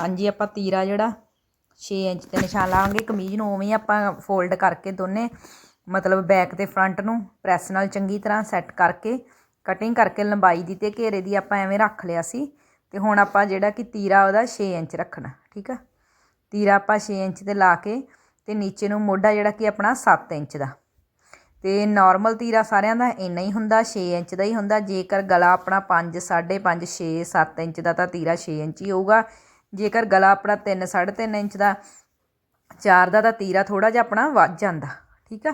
ਹਾਂਜੀ, ਆਪਾਂ ਤੀਰਾ ਜਿਹੜਾ 6 ਇੰਚ ਤੇ ਨਿਸ਼ਾਨ ਲਾਵਾਂਗੇ, ਕਮੀਜ਼ ਨੂੰ ਉਵੇਂ ਆਪਾਂ ਫੋਲਡ ਕਰਕੇ ਦੋਨੇ, ਮਤਲਬ ਬੈਕ ਤੇ ਫਰੰਟ ਨੂੰ ਪ੍ਰੈਸ ਨਾਲ ਚੰਗੀ ਤਰ੍ਹਾਂ ਸੈੱਟ ਕਰਕੇ ਕਟਿੰਗ ਕਰਕੇ ਲੰਬਾਈ ਦੀ ਤੇ ਘੇਰੇ ਦੀ ਆਪਾਂ ਐਵੇਂ ਰੱਖ ਲਿਆ ਸੀ। ਤੇ ਹੁਣ ਆਪਾਂ ਜਿਹੜਾ ਕਿ ਤੀਰਾ ਉਹਦਾ 6 ਇੰਚ ਰੱਖਣਾ, ਠੀਕ ਆ? ਤੀਰਾ ਆਪਾਂ 6 ਇੰਚ ਤੇ ਲਾ ਕੇ ਤੇ ਨੀਚੇ ਨੂੰ ਮੋਢਾ ਜਿਹੜਾ ਕਿ ਆਪਣਾ 7 ਇੰਚ ਦਾ। ਤੇ ਨਾਰਮਲ ਤੀਰਾ ਸਾਰਿਆਂ ਦਾ ਇੰਨਾ ਹੀ ਹੁੰਦਾ 6 ਇੰਚ ਦਾ ਹੀ ਹੁੰਦਾ। ਜੇਕਰ ਗਲਾ ਆਪਣਾ 5 5.5 6 7 ਇੰਚ ਦਾ ਤਾਂ ਤੀਰਾ 6 ਇੰਚ ਹੀ ਹੋਊਗਾ। ਜੇਕਰ ਗਲਾ ਆਪਣਾ 3 3.5 ਇੰਚ ਦਾ, ਚਾਰ ਦਾ ਤਾਂ ਤੀਰਾ ਥੋੜਾ ਜਿਹਾ ਆਪਣਾ ਵੱਧ ਜਾਂਦਾ, ਠੀਕ ਆ?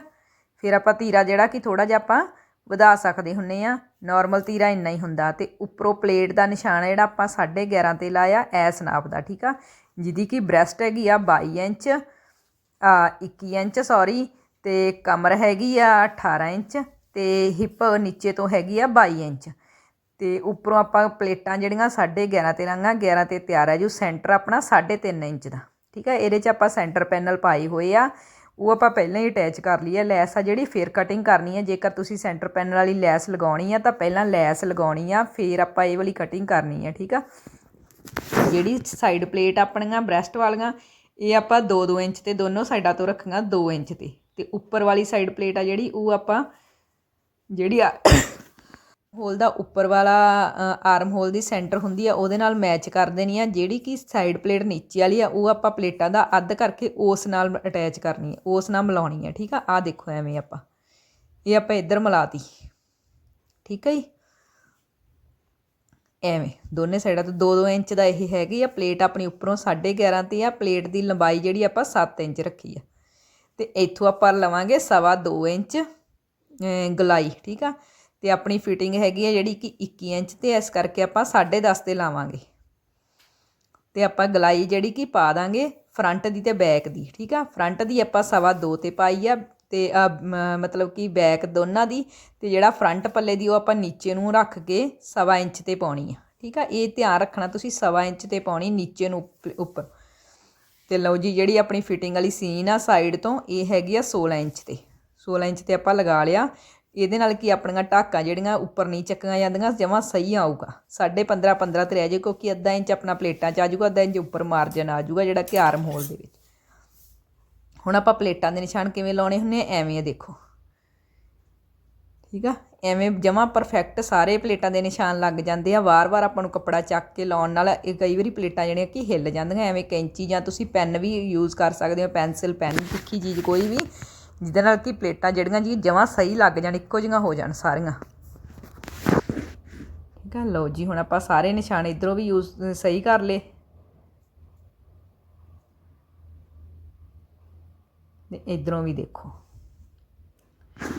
ਫਿਰ ਆਪਾਂ ਤੀਰਾ ਜਿਹੜਾ ਕਿ ਥੋੜਾ ਜਿਹਾ ਆਪਾਂ ਵਧਾ ਸਕਦੇ ਹੁੰਨੇ ਆ ਨਾਰਮਲ ਤੀਰਾ ਇੰਨਾ ਹੀ ਹੁੰਦਾ ਤੇ ਉੱਪਰੋਂ ਪਲੇਟ ਦਾ ਨਿਸ਼ਾਨ ਜਿਹੜਾ ਆਪਾਂ 11.5 ਤੇ ਲਾਇਆ ਐਸ ਨਾਪ ਦਾ, ਠੀਕ ਆ? ਜਿਹਦੀ ਕਿ ਬ੍ਰੈਸਟ ਹੈਗੀ ਆ 22 ਇੰਚ, ਆ 21 ਇੰਚ ਸੌਰੀ ਤੇ ਕਮਰ ਹੈਗੀ ਆ 18 ਇੰਚ ਤੇ ਹਿੱਪ ਨੀਚੇ ਤੋਂ ਹੈਗੀ ਆ 22 ਇੰਚ। ਅਤੇ ਉੱਪਰੋਂ ਆਪਾਂ ਪਲੇਟਾਂ ਜਿਹੜੀਆਂ 11.5 ਤੇ ਲਾਂਗਾ 11 ਤੇ ਤਿਆਰ ਹੈ ਜੋ ਸੈਂਟਰ ਆਪਣਾ 3.5 ਇੰਚ ਦਾ, ਠੀਕ ਹੈ ਇਹਦੇ 'ਚ ਆਪਾਂ ਸੈਂਟਰ ਪੈਨਲ ਪਾਏ ਹੋਏ ਆ, ਉਹ ਆਪਾਂ ਪਹਿਲਾਂ ਹੀ ਅਟੈਚ ਕਰ ਲਈ ਹੈ ਲੈਸ ਆ ਜਿਹੜੀ, ਫੇਰ ਕਟਿੰਗ ਕਰਨੀ ਹੈ ਜੇਕਰ ਤੁਸੀਂ ਸੈਂਟਰ ਪੈਨਲ ਵਾਲੀ ਲੈਸ ਲਗਾਉਣੀ ਆ ਤਾਂ ਪਹਿਲਾਂ ਲੈਸ ਲਗਾਉਣੀ ਆ, ਫੇਰ ਆਪਾਂ ਇਹ ਵਾਲੀ ਕਟਿੰਗ ਕਰਨੀ ਹੈ ਠੀਕ ਆ? ਜਿਹੜੀ ਸਾਈਡ ਪਲੇਟ ਆਪਣੀਆਂ ਬ੍ਰੈਸਟ ਵਾਲੀਆਂ, ਇਹ ਆਪਾਂ 2-2 ਇੰਚ ਤੇ ਦੋਨੋਂ ਸਾਈਡਾਂ ਤੋਂ ਰੱਖੀਆਂ 2 ਇੰਚ ਤੇ ਤੇ ਉੱਪਰ ਵਾਲੀ ਸਾਈਡ ਪਲੇਟ ਆ ਜਿਹੜੀ, ਉਹ ਆਪਾਂ ਜਿਹੜੀ ਆ ਹੋਲ ਦਾ ਉੱਪਰ ਵਾਲਾ ਆਰਮ ਹੋਲ ਦੀ ਸੈਂਟਰ ਹੁੰਦੀ ਆ, ਉਹਦੇ ਨਾਲ ਮੈਚ ਕਰ ਦੇਣੀ ਆ, ਜਿਹੜੀ ਕਿ ਸਾਈਡ ਪਲੇਟ ਨੀਚੇ ਵਾਲੀ ਆ, ਉਹ ਆਪਾਂ ਪਲੇਟਾਂ ਦਾ ਅੱਧ ਕਰਕੇ ਉਸ ਨਾਲ ਅਟੈਚ ਕਰਨੀ ਹੈ ਉਸ ਨਾਲ ਮਿਲਾਉਣੀ ਹੈ ਠੀਕ ਆ? ਆ ਦੇਖੋ ਐਵੇਂ ਆਪਾਂ। ਇਹ ਆਪਾਂ ਇੱਧਰ ਮਿਲਾਤੀ। ਠੀਕ ਹੈ ਜੀ? ਐਵੇਂ, ਦੋਨੇ ਸਾਈਡਾਂ ਤੋਂ 2-2 ਇੰਚ ਦਾ ਇਹ ਹੈਗੀ ਆ ਪਲੇਟ ਆਪਣੀ ਉੱਪਰੋਂ 11.5 ਤੇ ਆ ਪਲੇਟ ਦੀ ਲੰਬਾਈ ਜਿਹੜੀ ਆਪਾਂ 7 ਇੰਚ ਰੱਖੀ ਆ। ਤੇ ਇੱਥੋਂ ਆਪਾਂ ਲਵਾਂਗੇ ਸਵਾ 2 ਇੰਚ ਗਲਾਈ, ਠੀਕ ਆ? ਤੇ ਆਪਣੀ ਫਿਟਿੰਗ ਹੈਗੀ ਆ ਜਿਹੜੀ ਕਿ 21 ਇੰਚ ਤੇ ਇਸ ਕਰਕੇ ਆਪਾਂ 10.5 ਤੇ ਲਾਵਾਂਗੇ। ਤੇ ਆਪਾਂ ਗਲਾਈ ਜਿਹੜੀ ਕਿ ਪਾ ਦਾਂਗੇ ਫਰੰਟ ਦੀ ਤੇ ਬੈਕ ਦੀ, ਠੀਕ ਆ? ਫਰੰਟ ਦੀ ਆਪਾਂ ਸਵਾ 2 ਤੇ ਪਾਈ ਆ ਤੇ ਮਤਲਬ ਕਿ ਬੈਕ ਦੋਨਾਂ ਦੀ ਤੇ ਜਿਹੜਾ ਫਰੰਟ ਪੱਲੇ ਦੀ ਉਹ ਆਪਾਂ ਨੀਚੇ ਨੂੰ ਰੱਖ ਕੇ ਸਵਾ ਇੰਚ ਤੇ ਪਾਉਣੀ ਆ, ਠੀਕ ਆ? ਇਹ ਧਿਆਨ ਰੱਖਣਾ ਤੁਸੀਂ ਸਵਾ ਇੰਚ ਤੇ ਪਾਉਣੀ ਨੀਚੇ ਨੂੰ ਉੱਪ- ਉੱਪਰ। ਤੇ ਲਓ ਜੀ, ਜਿਹੜੀ ਆਪਣੀ ਫਿਟਿੰਗ ਵਾਲੀ ਸੀਨ ਆ ਸਾਈਡ ਤੋਂ, ਇਹ ਹੈਗੀ ਆ 16 ਇੰਚ ਤੇ। 16 ਇੰਚ ਤੇ ਆਪਾਂ ਲਗਾ ਲਿਆ ਇਹਦੇ ਨਾਲ ਕੀ ਆਪਣੀਆਂ ਟਾਕਾਂ ਜਿਹੜੀਆਂ ਉੱਪਰ ਨਹੀਂ ਚੱਕੀਆਂ ਜਾਂਦੀਆਂ, ਜਮਾਂ ਸਹੀ ਆਊਗਾ। 15.5 15 ਤੇ ਰਹਿ ਜੇ ਕਿਉਂਕਿ ਅੱਧਾ ਇੰਚ ਆਪਣਾ ਪਲੇਟਾਂ 'ਚ ਆ ਜਾਊਗਾ, ਅੱਧਾ ਇੰਚ ਉੱਪਰ ਮਾਰਜਨ ਆ ਜਾਊਗਾ ਜਿਹੜਾ ਕਿ ਆਰਮ ਹੋਲ ਦੇ ਵਿੱਚ। ਹੁਣ ਆਪਾਂ ਪਲੇਟਾਂ ਦੇ ਨਿਸ਼ਾਨ ਕਿਵੇਂ ਲਾਉਣੇ ਹੁੰਦੇ ਆ, ਐਵੇਂ ਦੇਖੋ। ਠੀਕ ਆ? ਐਵੇਂ ਜਮਾ ਪਰਫੈਕਟ ਸਾਰੇ ਪਲੇਟਾਂ ਦੇ ਨਿਸ਼ਾਨ ਲੱਗ ਜਾਂਦੇ ਆ। ਵਾਰ-ਵਾਰ ਆਪਾਂ ਨੂੰ ਕੱਪੜਾ ਚੱਕ ਕੇ ਲਾਉਣ ਨਾਲ ਇਹ ਕਈ ਵਾਰੀ ਪਲੇਟਾਂ ਜਿਹੜੀਆਂ ਕਿ ਹਿੱਲ ਜਾਂਦੀਆਂ, ਐਵੇਂ ਕੈਂਚੀ ਜਾਂ ਤੁਸੀਂ ਪੈਨ ਵੀ ਯੂਜ਼ ਕਰ ਸਕਦੇ ਹੋ, ਪੈਨਸਿਲ, ਪੈਨ, ਤਿੱਖੀ ਚੀਜ਼ ਕੋਈ ਵੀ। ਜਿਹਦੇ ਨਾਲ ਕਿ ਪਲੇਟਾਂ ਜਿਹੜੀਆਂ ਜੀ ਜਮਾ ਸਹੀ ਲੱਗ ਜਾਣ, ਇੱਕੋ ਜਿਹੀਆਂ ਹੋ ਜਾਣ ਸਾਰੀਆਂ। ਠੀਕ ਆ, ਲਓ ਜੀ, ਹੁਣ ਆਪਾਂ ਸਾਰੇ ਨਿਸ਼ਾਨ ਇਧਰੋਂ ਵੀ ਯੂਜ਼ ਸਹੀ ਕਰ ਲਏ। ਤੇ ਇਧਰੋਂ ਵੀ ਦੇਖੋ।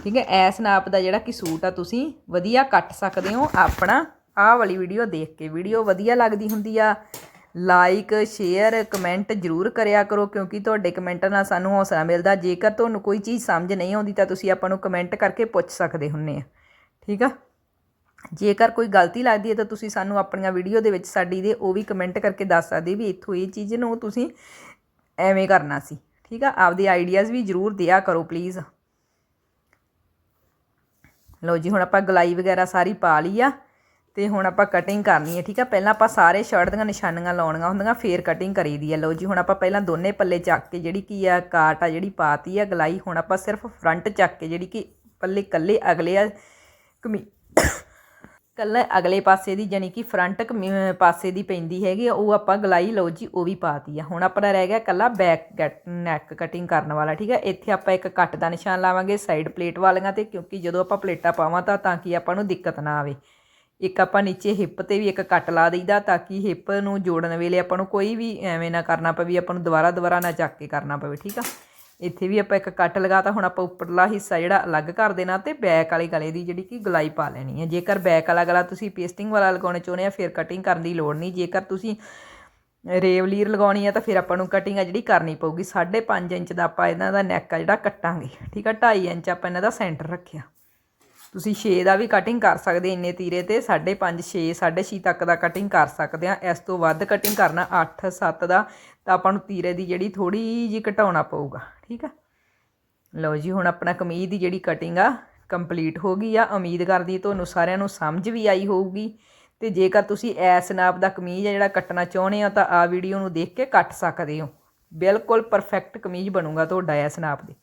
ਠੀਕ ਹੈ ਐਸ ਨਾਪ ਦਾ ਜਿਹੜਾ ਕਿ ਸੂਟ ਆ, ਤੁਸੀਂ ਵਧੀਆ ਕੱਟ ਸਕਦੇ ਹੋ। ਆਪਣਾ ਆਹ ਵਾਲੀ ਵੀਡੀਓ ਦੇਖ ਕੇ ਵੀਡੀਓ ਵਧੀਆ ਲੱਗਦੀ ਹੁੰਦੀ ਆ। ਲਾਈਕ ਸ਼ੇਅਰ ਕਮੈਂਟ ਜਰੂਰ ਕਰਿਆ ਕਰੋ ਕਿਉਂਕਿ ਤੁਹਾਡੇ ਕਮੈਂਟਾਂ ਨਾਲ ਸਾਨੂੰ ਹੌਸਲਾ ਮਿਲਦਾ। ਜੇਕਰ ਤੁਹਾਨੂੰ ਕੋਈ ਚੀਜ਼ ਸਮਝ ਨਹੀਂ ਆਉਂਦੀ ਤਾਂ ਤੁਸੀਂ ਆਪਾਂ ਨੂੰ ਕਮੈਂਟ ਕਰਕੇ ਪੁੱਛ ਸਕਦੇ ਹੁੰਨੇ ਆ। ਠੀਕ ਆ? ਜੇਕਰ ਕੋਈ ਗਲਤੀ ਲੱਗਦੀ ਹੈ ਤਾਂ ਤੁਸੀਂ ਸਾਨੂੰ ਆਪਣੀਆਂ ਵੀਡੀਓ ਦੇ ਵਿੱਚ ਸਾਡੀ ਦੇ ਉਹ ਵੀ ਕਮੈਂਟ ਕਰਕੇ ਦੱਸ ਸਕਦੇ ਵੀ ਇੱਥੋਂ ਇਹ ਚੀਜ਼ ਨੂੰ ਤੁਸੀਂ ਐਵੇਂ ਕਰਨਾ ਸੀ। ਠੀਕ ਆ? ਆਪਦੇ ਆਈਡੀਆਜ਼ ਵੀ ਜਰੂਰ ਦਿਆ ਕਰੋ ਪਲੀਜ਼ ਲਓ ਜੀ, ਹੁਣ ਆਪਾਂ ਗਲਾਈ ਵਗੈਰਾ ਸਾਰੀ ਪਾ ਲਈ ਆ। ਤੇ ਹੁਣ ਆਪਾਂ ਕਟਿੰਗ ਕਰਨੀ ਹੈ, ਠੀਕ ਆ? ਪਹਿਲਾਂ ਆਪਾਂ ਸਾਰੇ ਸ਼ਰਟ ਦੀਆਂ ਨਿਸ਼ਾਨੀਆਂ ਲਾਉਣੀਆਂ ਹੁੰਦੀਆਂ, ਫੇਰ ਕਟਿੰਗ ਕਰੀਦੀ ਆ ਲਓ ਜੀ, ਹੁਣ ਆਪਾਂ ਪਹਿਲਾਂ ਦੋਨੇ ਪੱਲੇ ਚੱਕ ਕੇ ਜਿਹੜੀ ਕੀ ਆ, ਕਾਟ ਆ, ਜਿਹੜੀ ਪਾਤੀ ਆ, ਗਲਾਈ, ਹੁਣ ਆਪਾਂ ਸਿਰਫ ਫਰੰਟ ਚੱਕ ਕੇ ਜਿਹੜੀ ਕਿ ਪੱਲੇ ਕੱਲੇ ਅਗਲੇ ਆ, ਕਮੀ ਕੱਲੇ ਅਗਲੇ ਪਾਸੇ ਦੀ ਜਾਨੀ ਕਿ ਫਰੰਟ ਕਮੀ- ਪਾਸੇ ਦੀ ਪੈਂਦੀ ਹੈਗੀ ਉਹ ਆਪਾਂ ਗਲਾਈ, ਲਓ ਜੀ, ਉਹ ਵੀ ਪਾਤੀ ਆ। ਹੁਣ ਆਪਣਾ ਰਹਿ ਗਿਆ ਕੱਲਾ ਬੈਕ ਨੈਕ ਕਟਿੰਗ ਕਰਨ ਵਾਲਾ, ਠੀਕ ਹੈ ਇੱਥੇ ਆਪਾਂ ਇੱਕ ਕੱਟ ਦਾ ਨਿਸ਼ਾਨ ਲਾਵਾਂਗੇ ਸਾਈਡ ਪਲੇਟ ਵਾਲੀਆਂ ਤੇ, ਕਿਉਂਕਿ ਜਦੋਂ ਆਪਾਂ ਪਲੇਟਾਂ ਪਾਵਾਂ ਤਾਂ ਤਾਂ ਕਿ ਆਪਾਂ ਨੂੰ ਦਿੱਕਤ ਨਾ ਆਵੇ। ਇੱਕ ਆਪਾਂ ਨੀਚੇ ਹਿੱਪ ਤੇ ਵੀ ਇੱਕ ਕੱਟ ਲਾ ਦਈਦਾ ਤਾਂ ਕਿ ਹਿੱਪ ਨੂੰ ਜੋੜਨ ਵੇਲੇ ਆਪਾਂ ਨੂੰ ਕੋਈ ਵੀ ਐਵੇਂ ਨਾ ਕਰਨਾ ਪਵੇ ਆਪਾਂ ਨੂੰ ਦੁਬਾਰਾ ਦੁਬਾਰਾ ਨਾ ਚੱਕ ਕੇ ਕਰਨਾ ਪਵੇ, ਠੀਕ ਆ? ਇੱਥੇ ਵੀ ਆਪਾਂ ਇੱਕ ਕੱਟ ਲਗਾਤਾ ਹੁਣ ਆਪਾਂ ਉੱਪਰਲਾ ਹਿੱਸਾ ਜਿਹੜਾ ਅਲੱਗ ਕਰ ਦੇਣਾ ਤੇ ਬੈਕ ਵਾਲੇ ਗਲੇ ਦੀ ਜਿਹੜੀ ਕਿ ਗਲਾਈ ਪਾ ਲੈਣੀ ਹੈ ਜੇਕਰ ਬੈਕ ਵਾਲਾ ਗਲਾ ਤੁਸੀਂ ਪੇਸਟਿੰਗ ਵਾਲਾ ਲਗਾਉਣਾ ਚਾਹੁੰਦੇ ਆ, ਫਿਰ ਕਟਿੰਗ ਕਰਨ ਦੀ ਲੋੜ ਨਹੀਂ। ਜੇਕਰ ਤੁਸੀਂ ਰੇਵਲੀਰ ਲਗਾਉਣੀ ਆ ਤਾਂ ਫਿਰ ਆਪਾਂ ਨੂੰ ਕਟਿੰਗ ਆ ਜਿਹੜੀ ਕਰਨੀ ਪਊਗੀ। 5.5 ਇੰਚ ਦਾ ਆਪਾਂ ਇਹਨਾਂ ਦਾ ਨੈਕ ਆ ਜਿਹੜਾ ਕੱਟਾਂਗੇ, ਠੀਕ ਆ? 2.5 ਇੰਚ ਆਪਾਂ ਇਹਨਾਂ ਦਾ ਸੈਂਟਰ ਰੱਖਿਆ। ਤੁਸੀਂ 6 ਦਾ ਵੀ ਕਟਿੰਗ ਕਰ ਸਕਦੇ ਇੰਨੇ ਤੀਰੇ ਤੇ 5.5 6 6.5 ਤੱਕ ਦਾ ਕਟਿੰਗ ਕਰ ਸਕਦੇ ਆ ਇਸ ਤੋਂ ਵੱਧ ਕਟਿੰਗ ਕਰਨਾ 8 7 ਦਾ, ਤਾਂ ਆਪਾਂ ਨੂੰ ਤੀਰੇ ਦੀ ਜਿਹੜੀ ਥੋੜੀ ਜੀ ਘਟਾਉਣਾ ਪਊਗਾ, ਠੀਕ ਆ? ਲਓ ਜੀ, ਹੁਣ ਆਪਣਾ ਕਮੀਜ਼ ਦੀ ਜਿਹੜੀ ਕਟਿੰਗ ਆ ਕੰਪਲੀਟ ਹੋ ਗਈ ਆ। ਉਮੀਦ ਕਰਦੀ ਤੁਹਾਨੂੰ ਸਾਰਿਆਂ ਨੂੰ ਸਮਝ ਵੀ ਆਈ ਹੋਊਗੀ। ਤੇ ਜੇਕਰ ਤੁਸੀਂ ਐਸ ਨਾਪ ਦਾ ਕਮੀਜ਼ ਆ ਜਿਹੜਾ ਕੱਟਣਾ ਚਾਹੁੰਦੇ ਹੋ, ਤਾਂ ਆ ਵੀਡੀਓ ਨੂੰ ਦੇਖ ਕੇ ਕੱਟ ਸਕਦੇ ਹੋ। ਬਿਲਕੁਲ ਪਰਫੈਕਟ ਕਮੀਜ਼ ਬਣੂਗਾ ਤੁਹਾਡਾ ਐਸ ਨਾਪ ਦੇ।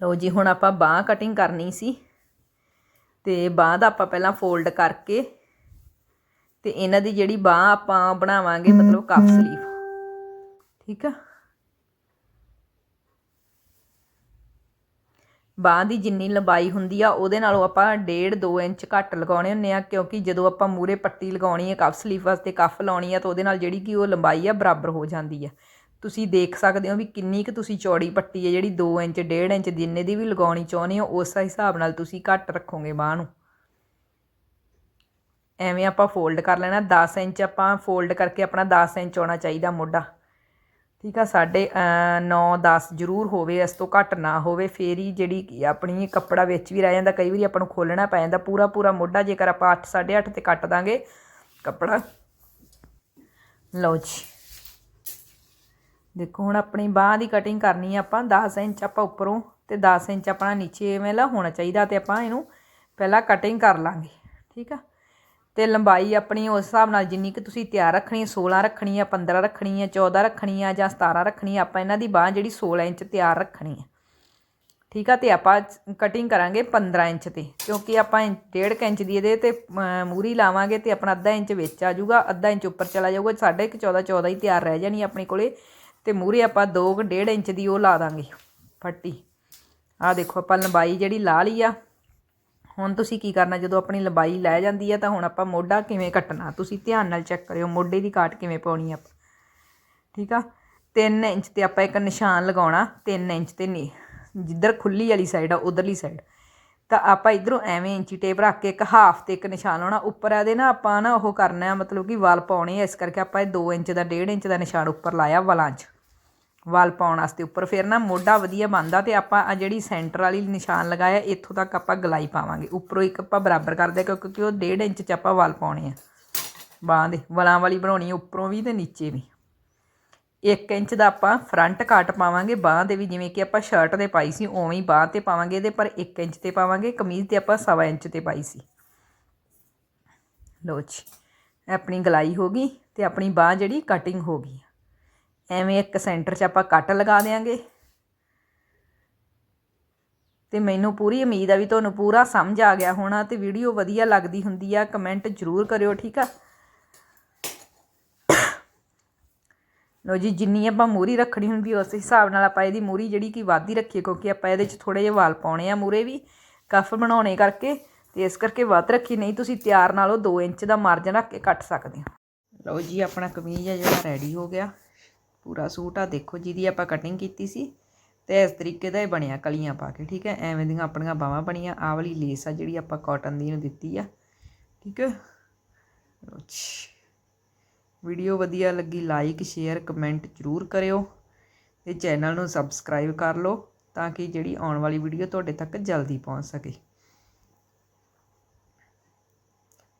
ਲਓ ਜੀ, ਹੁਣ ਆਪਾਂ ਬਾਹ ਕਟਿੰਗ ਕਰਨੀ ਸੀ। ਤੇ ਬਾਹ ਦਾ ਆਪਾਂ ਪਹਿਲਾਂ ਫੋਲਡ ਕਰਕੇ ਤੇ ਇਹਨਾਂ ਦੀ ਜਿਹੜੀ ਬਾਹ ਆਪਾਂ ਬਣਾਵਾਂਗੇ ਮਤਲਬ ਕਫ ਸਲੀਵ ਠੀਕ ਆ? ਬਾਹ ਦੀ ਜਿੰਨੀ ਲੰਬਾਈ ਹੁੰਦੀ ਆ ਉਹਦੇ ਨਾਲੋਂ ਆਪਾਂ 1.5 2 ਇੰਚ ਘੱਟ ਲਗਾਉਣੇ ਹੁੰਨੇ ਆ ਕਿਉਂਕਿ ਜਦੋਂ ਆਪਾਂ ਮੂਰੇ ਪੱਟੀ ਲਗਾਉਣੀ ਹੈ ਕਫ ਸਲੀਵ ਵਾਸਤੇ ਕਫ ਲਾਉਣੀ ਆ ਤਾਂ ਉਹਦੇ ਨਾਲ ਜਿਹੜੀ ਕਿ ਉਹ ਲੰਬਾਈ ਆ ਬਰਾਬਰ ਹੋ ਜਾਂਦੀ ਆ। ਤੁਸੀਂ ਦੇਖ ਸਕਦੇ ਹੋ ਵੀ ਕਿੰਨੀ ਕੁ ਤੁਸੀਂ ਚੌੜੀ ਪੱਟੀ ਹੈ, ਜਿਹੜੀ 2 ਇੰਚ 1.5 ਇੰਚ ਜਿੰਨੇ ਦੀ ਵੀ ਲਗਾਉਣੀ ਚਾਹੁੰਦੇ ਹੋ, ਉਸ ਹਿਸਾਬ ਨਾਲ ਤੁਸੀਂ ਘੱਟ ਰੱਖੋਗੇ ਬਾਹ ਨੂੰ। ਐਵੇਂ ਆਪਾਂ ਫੋਲਡ ਕਰ ਲੈਣਾ 10 ਇੰਚ ਆਪਾਂ ਫੋਲਡ ਕਰਕੇ ਆਪਣਾ 10 ਇੰਚ ਆਉਣਾ ਚਾਹੀਦਾ ਮੋਢਾ। ਠੀਕ ਆ ਸਾਡੇ 9 10 ਜ਼ਰੂਰ ਹੋਵੇ, ਇਸ ਤੋਂ ਘੱਟ ਨਾ ਹੋਵੇ, ਫੇਰ ਹੀ ਜਿਹੜੀ ਆਪਣੀ ਕੱਪੜਾ ਵਿੱਚ ਵੀ ਰਹਿ ਜਾਂਦਾ, ਕਈ ਵਾਰੀ ਆਪਾਂ ਨੂੰ ਖੋਲਣਾ ਪੈ ਜਾਂਦਾ ਪੂਰਾ ਪੂਰਾ ਮੋਢਾ, ਜੇਕਰ ਆਪਾਂ 8 8.5 ਤੇ ਕੱਟ ਦਾਂਗੇ ਕੱਪੜਾ। ਲਓ ਜੀ। ਦੇਖੋ, ਹੁਣ ਆਪਣੀ ਬਾਹ ਦੀ ਕਟਿੰਗ ਕਰਨੀ ਹੈ ਆਪਾਂ 10 ਇੰਚ ਆਪਾਂ ਉੱਪਰੋਂ ਤੇ 10 ਇੰਚ ਆਪਣਾ ਨੀਚੇ ਵਾਲਾ ਹੋਣਾ ਚਾਹੀਦਾ ਤੇ ਆਪਾਂ ਇਹਨੂੰ ਪਹਿਲਾਂ ਕਟਿੰਗ ਕਰ ਲਾਂਗੇ, ਠੀਕ ਆ? ਤੇ ਲੰਬਾਈ ਆਪਣੀ ਉਸ ਹਿਸਾਬ ਨਾਲ ਜਿੰਨੀ ਕਿ ਤੁਸੀਂ ਤਿਆਰ ਰੱਖਣੀ ਹੈ 16 ਰੱਖਣੀ ਹੈ 15 ਰੱਖਣੀ ਹੈ 14 ਰੱਖਣੀ ਹੈ ਜਾਂ 17 ਰੱਖਣੀ ਹੈ ਆਪਾਂ ਇਹਨਾਂ ਦੀ ਬਾਹ ਜਿਹੜੀ 16 ਇੰਚ ਤਿਆਰ ਰੱਖਣੀ ਹੈ ਠੀਕ ਆ? ਤੇ ਆਪਾਂ ਕਟਿੰਗ ਕਰਾਂਗੇ 15 ਇੰਚ ਤੇ, ਕਿਉਂਕਿ ਆਪਾਂ 1.5 ਇੰਚ ਦੀ ਇਹਦੇ ਤੇ ਮੂਰੀ ਲਾਵਾਂਗੇ ਤੇ ਆਪਣਾ ਅੱਧਾ ਇੰਚ ਵਿੱਚ ਆ ਜਾਊਗਾ, ਅੱਧਾ ਇੰਚ ਉੱਪਰ ਚਲਾ ਜਾਊਗਾ, ਸਾਢੇ ਕੁ 14 14 ਹੀ ਤਿਆਰ ਰਹਿ ਜਾਣੀ ਆਪਣੇ ਕੋਲੇ ਤੇ ਮੂਰੀ ਆਪਾਂ 2 1.5 ਇੰਚ ਦੀ ਉਹ ਲਾ ਦਾਂਗੇ, ਫੱਟੀ। ਆ ਦੇਖੋ, ਆਪਾਂ ਲੰਬਾਈ ਜਿਹੜੀ ਲਾ ਲਈ ਆ। ਹੁਣ ਤੁਸੀਂ ਕੀ ਕਰਨਾ, ਜਦੋਂ ਆਪਣੀ ਲੰਬਾਈ ਲੈ ਜਾਂਦੀ ਆ ਤਾਂ ਹੁਣ ਆਪਾਂ ਮੋਢਾ ਕਿਵੇਂ ਕੱਟਣਾ? ਤੁਸੀਂ ਧਿਆਨ ਨਾਲ ਚੈੱਕ ਕਰਿਓ, ਮੋਢੇ ਦੀ ਕਾਟ ਕਿਵੇਂ ਪਾਉਣੀ ਆ। ਠੀਕ ਆ? 3 ਇੰਚ ਤੇ ਆਪਾਂ ਇੱਕ ਨਿਸ਼ਾਨ ਲਗਾਉਣਾ 3 ਇੰਚ ਤੇ ਨਹੀਂ ਜਿੱਧਰ ਖੁੱਲੀ ਵਾਲੀ ਸਾਈਡ ਆ, ਉਧਰਲੀ ਸਾਈਡ ਤਾਂ ਆਪਾਂ ਇਧਰੋਂ ਐਵੇਂ ਇੰਚੀ ਟੇਪ ਰੱਖ ਕੇ ਇੱਕ ਹਾਫ ਤੇ ਇੱਕ ਨਿਸ਼ਾਨ ਲਾਉਣਾ। ਉੱਪਰ ਇਹਦੇ ਨਾ ਆਪਾਂ ਨਾ ਉਹ ਕਰਨਾ, ਮਤਲਬ ਕਿ ਵਾਲ ਪਾਉਣੇ ਆ, ਇਸ ਕਰਕੇ ਆਪਾਂ ਇਹ 2 ਇੰਚ ਦਾ 1.5 ਇੰਚ ਦਾ ਨਿਸ਼ਾਨ ਉੱਪਰ ਲਾਇਆ ਵਾਲਾਂ 'ਚ। ਵਾਲ ਪਾਉਣ ਵਾਸਤੇ ਉੱਪਰ। ਫਿਰ ਨਾ ਮੋਢਾ ਵਧੀਆ ਬਣਦਾ ਤੇ ਆਪਾਂ ਆ ਜਿਹੜੀ ਸੈਂਟਰ ਵਾਲੀ ਨਿਸ਼ਾਨ ਲਗਾਇਆ, ਇੱਥੋਂ ਤੱਕ ਆਪਾਂ ਗਲਾਈ ਪਾਵਾਂਗੇ। ਉੱਪਰੋਂ ਇੱਕ ਆਪਾਂ ਬਰਾਬਰ ਕਰਦੇ ਕਿਉਂਕਿ ਉਹ 1.5 ਇੰਚ ਚ ਆਪਾਂ ਵਾਲ ਪਾਉਣੇ ਆ। ਬਾਹਾਂ ਦੇ, ਵਲਾਂ ਵਾਲੀ ਬਣਾਉਣੀ ਉੱਪਰੋਂ ਵੀ ਤੇ ਨੀਚੇ ਵੀ। 1 ਇੰਚ ਦਾ ਆਪਾਂ ਫਰੰਟ ਕੱਟ ਪਾਵਾਂਗੇ, ਬਾਹ ਦੇ ਵੀ ਜਿਵੇਂ ਕਿ ਆਪਾਂ ਸ਼ਰਟ ਦੇ ਪਾਈ ਸੀ, ਉਵੇਂ ਹੀ ਬਾਹ ਤੇ ਪਾਵਾਂਗੇ ਇਹਦੇ, ਪਰ 1 ਇੰਚ ਤੇ ਪਾਵਾਂਗੇ, ਕਮੀਜ਼ ਤੇ ਆਪਾਂ 1.5 ਇੰਚ ਤੇ ਪਾਈ ਸੀ। ਲੋ ਜੀ ਆਪਣੀ ਗਲਾਈ ਹੋ ਗਈ ਤੇ ਆਪਣੀ ਬਾਹ ਜਿਹੜੀ ਕਟਿੰਗ ਹੋ ਗਈ ਐਵੇਂ ਇੱਕ ਸੈਂਟਰ 'ਚ ਆਪਾਂ ਕੱਟ ਲਗਾ ਦੇਾਂਗੇ ਤੇ ਮੈਨੂੰ ਪੂਰੀ ਉਮੀਦ ਆ ਵੀ ਤੁਹਾਨੂੰ ਪੂਰਾ ਸਮਝ ਆ ਗਿਆ ਹੋਣਾ ਤੇ ਵੀਡੀਓ ਵਧੀਆ ਲੱਗਦੀ ਹੁੰਦੀ ਆ, ਕਮੈਂਟ ਜ਼ਰੂਰ ਕਰਿਓ, ਠੀਕ ਆ? ਲੋ ਜੀ, ਜਿੰਨੀ ਆਪਾਂ ਮੂਰੀ ਰੱਖਣੀ ਹੁੰਦੀ ਉਸ ਹਿਸਾਬ ਨਾਲ ਆਪਾਂ ਇਹਦੀ ਮੂਰੀ ਜਿਹੜੀ ਕਿ ਵਾਧੀ ਰੱਖੀਏ, ਕਿਉਂਕਿ ਆਪਾਂ ਇਹਦੇ 'ਚ ਥੋੜੇ ਜਿਹੇ ਵਾਲ ਪਾਉਣੇ ਆ ਮੂਰੇ ਵੀ, ਕਫ ਬਣਾਉਣੇ ਕਰਕੇ, ਤੇ ਇਸ ਕਰਕੇ ਵੱਧ ਰੱਖੀ, ਨਹੀਂ ਤੁਸੀਂ ਤਿਆਰ ਨਾਲੋਂ 2 ਇੰਚ ਦਾ ਮਾਰਜਨ ਰੱਖ ਕੇ ਕੱਟ ਸਕਦੇ ਹੋ। ਲਓ ਜੀ, ਆਪਣਾ ਕਮੀਜ਼ ਆ ਜਿਹੜਾ ਰੈਡੀ ਹੋ ਗਿਆ। ਪੂਰਾ ਸੂਟ ਆ। ਦੇਖੋ ਜਿਹਦੀ ਆਪਾਂ ਕਟਿੰਗ ਕੀਤੀ ਸੀ ਤੇ ਇਸ ਤਰੀਕੇ ਦਾ ਇਹ ਬਣਿਆ, ਕਲੀਆਂ ਪਾ ਕੇ, ਠੀਕ ਹੈ? ਐਵੇਂ ਦੀਆਂ ਆਪਣੀਆਂ ਬਾਹਾਂ ਬਣੀਆਂ। ਆਹ ਵਾਲੀ ਲੇਸ ਆ ਜਿਹੜੀ ਆਪਾਂ ਕਾਟਨ ਦੀ ਨੂੰ ਦਿੱਤੀ ਆ, ਠੀਕ ਹੈ? ਵੀਡੀਓ ਵਧੀਆ ਲੱਗੀ ਲਾਈਕ ਸ਼ੇਅਰ ਕਮੈਂਟ ਜ਼ਰੂਰ ਕਰਿਓ ਤੇ ਚੈਨਲ ਨੂੰ ਸਬਸਕ੍ਰਾਈਬ ਕਰ ਲਓ ਤਾਂ ਕਿ ਜਿਹੜੀ ਆਉਣ ਵਾਲੀ ਵੀਡੀਓ ਤੁਹਾਡੇ ਤੱਕ ਜਲਦੀ ਪਹੁੰਚ ਸਕੇ।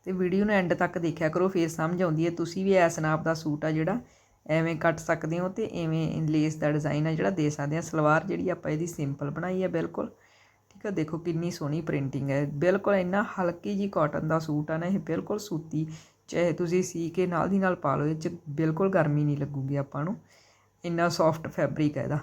ਤੇ ਵੀਡੀਓ ਨੂੰ ਐਂਡ ਤੱਕ ਦੇਖਿਆ ਕਰੋ, ਫੇਰ ਸਮਝ ਆਉਂਦੀ ਹੈ, ਤੁਸੀਂ ਵੀ ਐਸ ਨਾਪ ਦਾ ਸੂਟ ਆ ਜਿਹੜਾ ਐਵੇਂ ਕੱਟ ਸਕਦੇ ਹੋ ਤੇ ਐਵੇਂ ਲੇਸ ਦਾ ਡਿਜ਼ਾਈਨ ਆ ਜਿਹੜਾ ਦੇ ਸਕਦੇ ਆ। ਸਲਵਾਰ ਜਿਹੜੀ ਆਪਾਂ ਇਹਦੀ ਸਿੰਪਲ ਬਣਾਈ ਹੈ ਬਿਲਕੁਲ। ਠੀਕ ਆ, ਦੇਖੋ ਕਿੰਨੀ ਸੋਹਣੀ ਪ੍ਰਿੰਟਿੰਗ ਹੈ ਬਿਲਕੁਲ ਇੰਨਾ ਹਲਕੀ ਜੀ ਕਾਟਨ ਦਾ ਸੂਟ ਆ ਨਾ, ਇਹ ਬਿਲਕੁਲ ਸੂਤੀ, ਚਾਹੇ ਤੁਸੀਂ ਸੀ ਕੇ ਨਾਲ ਦੀ ਨਾਲ ਪਾ ਲਓ, ਇਹ 'ਚ ਬਿਲਕੁਲ ਗਰਮੀ ਨਹੀਂ ਲੱਗੂਗੀ ਆਪਾਂ ਨੂੰ। ਇੰਨਾ ਸੌਫਟ ਫੈਬਰਿਕ ਹੈ ਇਹਦਾ।